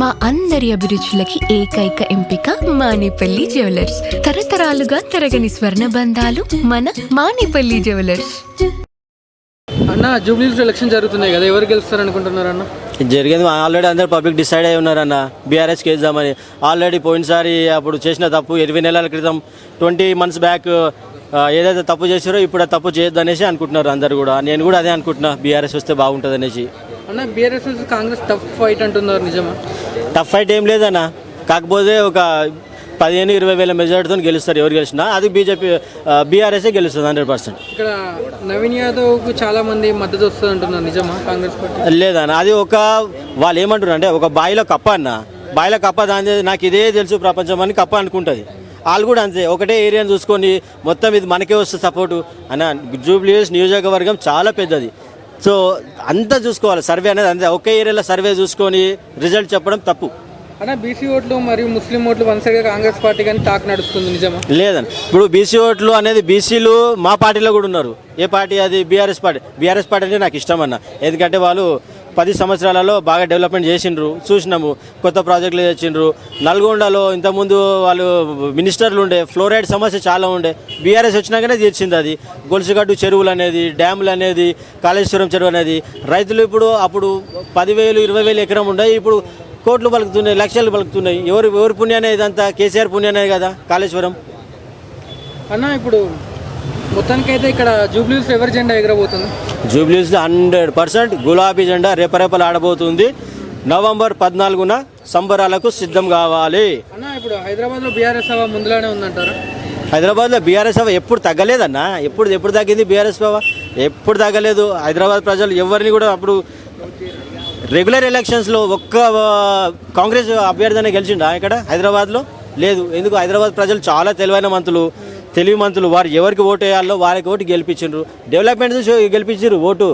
మా అందరి అభిరుచులకి ఏకైక ఎంపిక మానేపల్లి జ్యువెలర్స్. తరతరాలుగా తరగని స్వర్ణ బంధాలు మన మానేపల్లి జ్యువెలర్స్. అన్న జూబ్లీస్ ఎలక్షన్ జరుగుతున్నాయి కదా ఎవరు గెలుస్తారు అనుకుంటున్నారు అన్న? జరిగింది ఆల్రెడీ అందరు పబ్లిక్ డిసైడ్ అయి ఉన్నారన్న బీఆర్ఎస్కి వేద్దామని ఆల్రెడీ పోయినసారి అప్పుడు చేసిన తప్పు ఇరవై నెలల క్రితం ట్వంటీ మంత్స్ బ్యాక్ ఏదైతే తప్పు చేశారో ఇప్పుడు ఆ తప్పు చేయొద్దు అనేసి అనుకుంటున్నారు అందరు కూడా. నేను కూడా అదే అనుకుంటున్నా బీఆర్ఎస్ వస్తే బాగుంటుంది అనేసి అన్న బీఆర్ఎస్ కాంగ్రెస్ టఫ్ ఫైట్ అంటున్నారు నిజమా? టఫ్ ఫైట్ ఏం లేదన్న. కాకపోతే ఒక పదిహేను ఇరవై వేల మెజార్టీతో గెలుస్తారు. ఎవరు గెలిచినా? అది బీజేపీ బీఆర్ఎస్ఏ గెలుస్తుంది హండ్రెడ్ పర్సెంట్. ఇక్కడ నవీన్ యాదవ్కు చాలా మంది మద్దతు వస్తుంది అంటున్నారు నిజమా కాంగ్రెస్ పార్టీ? లేదన్న. అది ఒక వాళ్ళు ఏమంటారు అంటే ఒక బాయిలో కప్ప అన్న. బాయిలో కప్ప దాని నాకు ఇదే తెలుసు ప్రపంచం అని కప్ప అనుకుంటుంది. వాళ్ళు కూడా అంతే. ఒకటే ఏరియాని చూసుకొని మొత్తం ఇది మనకే వస్తుంది సపోర్టు అన్న. జూబ్లీస్ నియోజకవర్గం చాలా పెద్దది. సో అంతా చూసుకోవాలి సర్వే అనేది అంతే. ఒకే ఏరియాలో సర్వే చూసుకొని రిజల్ట్ చెప్పడం తప్పు. అన్న బీసీ ఓట్లు మరియు ముస్లిం ఓట్లు వన్ సైడ్గా కాంగ్రెస్ పార్టీ కానీ టాక్ నడుస్తుంది నిజమా? లేదండి. ఇప్పుడు బీసీ ఓట్లు అనేది బీసీలు మా పార్టీలో కూడా ఉన్నారు. ఏ పార్టీ అది? BRS party. బీఆర్ఎస్ పార్టీ అంటే నాకు ఇష్టం అన్న. ఎందుకంటే వాళ్ళు పది సంవత్సరాలలో బాగా డెవలప్మెంట్ చేసిండ్రు. చూసినాము కొత్త ప్రాజెక్టులు తెచ్చిండ్రు నల్గొండలో ఇంతకుముందు వాళ్ళు మినిస్టర్లు ఉండే ఫ్లోరైడ్ సమస్య చాలా ఉండే. బీఆర్ఎస్ వచ్చినాకనే తీర్చింది అది. గొలుసుగడ్డు చెరువులు అనేది డ్యాములు అనేది కాళేశ్వరం చెరువు అనేది. రైతులు ఇప్పుడు అప్పుడు పదివేలు ఇరవై వేలు ఎకరం ఉండే ఇప్పుడు కోట్లు పలుకుతున్నాయి లక్షలు పలుకుతున్నాయి. ఎవరు ఎవరి పుణ్యానే ఇదంతా? కేసీఆర్ పుణ్యానే కదా కాళేశ్వరం? అన్న ఇప్పుడు మొత్తానికైతే ఇక్కడ జూబ్లీస్ ఎవరి జెండా ఎగరబోతుంది? జూబ్లీస్ హండ్రెడ్ పర్సెంట్ గులాబీ జెండా రేపరేపలు ఆడబోతుంది నవంబర్ పద్నాలుగున సంబరాలకు సిద్ధం కావాలి. అన్న ఇప్పుడు హైదరాబాద్లో బీఆర్ఎస్ హవా ముందులానే ఉందంటారా? హైదరాబాద్లో బీఆర్ఎస్ సభ ఎప్పుడు తగ్గలేదన్నా? ఎప్పుడు ఎప్పుడు తగ్గింది బీఆర్ఎస్ సభ? ఎప్పుడు తగ్గలేదు. హైదరాబాద్ ప్రజలు ఎవరిని కూడా అప్పుడు రెగ్యులర్ ఎలక్షన్స్లో ఒక్క కాంగ్రెస్ అభ్యర్థినే గెలిచిండా ఇక్కడ? హైదరాబాద్లో? లేదు. ఎందుకు? హైదరాబాద్ ప్రజలు చాలా తెలివైన మంతులు. తెలివి మంత్రులు వారు ఎవరికి ఓటు వేయాలో వారికి ఓటు గెలిపించారు డెవలప్మెంట్ గెలిపించారు ఓటు.